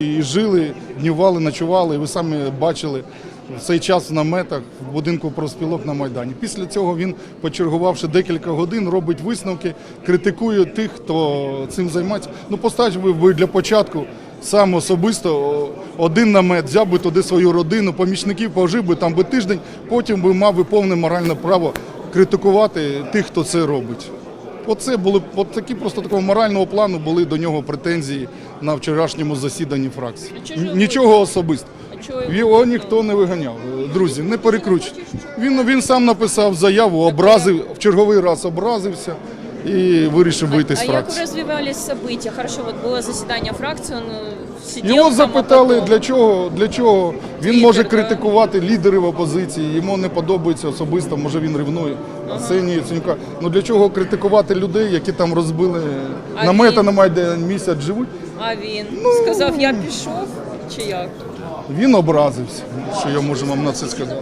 І жили, днювали, ночували. І ви самі бачили цей час в наметах в будинку профспілок на Майдані. Після цього він, почергувавши декілька годин, робить висновки, критикує тих, хто цим займається. Ну, поставте ви, ви для початку сам особисто один намет, взяв би туди свою родину, помічників пожив би там би тиждень, потім би мав би повне моральне право критикувати тих, хто це робить. Оце були от такі просто такого морального плану були до нього претензії на вчорашньому засіданні фракції. Нічого особисто. Його Його ніхто не виганяв. Друзі, не перекручуйте. Він, він сам написав заяву, образив, в черговий раз образився і вирішив вийти з А як фракції. развивались события? Хорошо, вот было заседание фракции, он э, сидел Його там, а запитали, потом- для чого, для чого він Твіттер, може да. критикувати лідерів опозиції, йому не подобається особисто, може він ревнує Арсенія Яценюка. Ну для чого критикувати людей, які там розбили А намета він? на Майдані місяць живуть? А він Ну, сказав, я пішов, чи як? Він образився, що я можу вам на це сказати.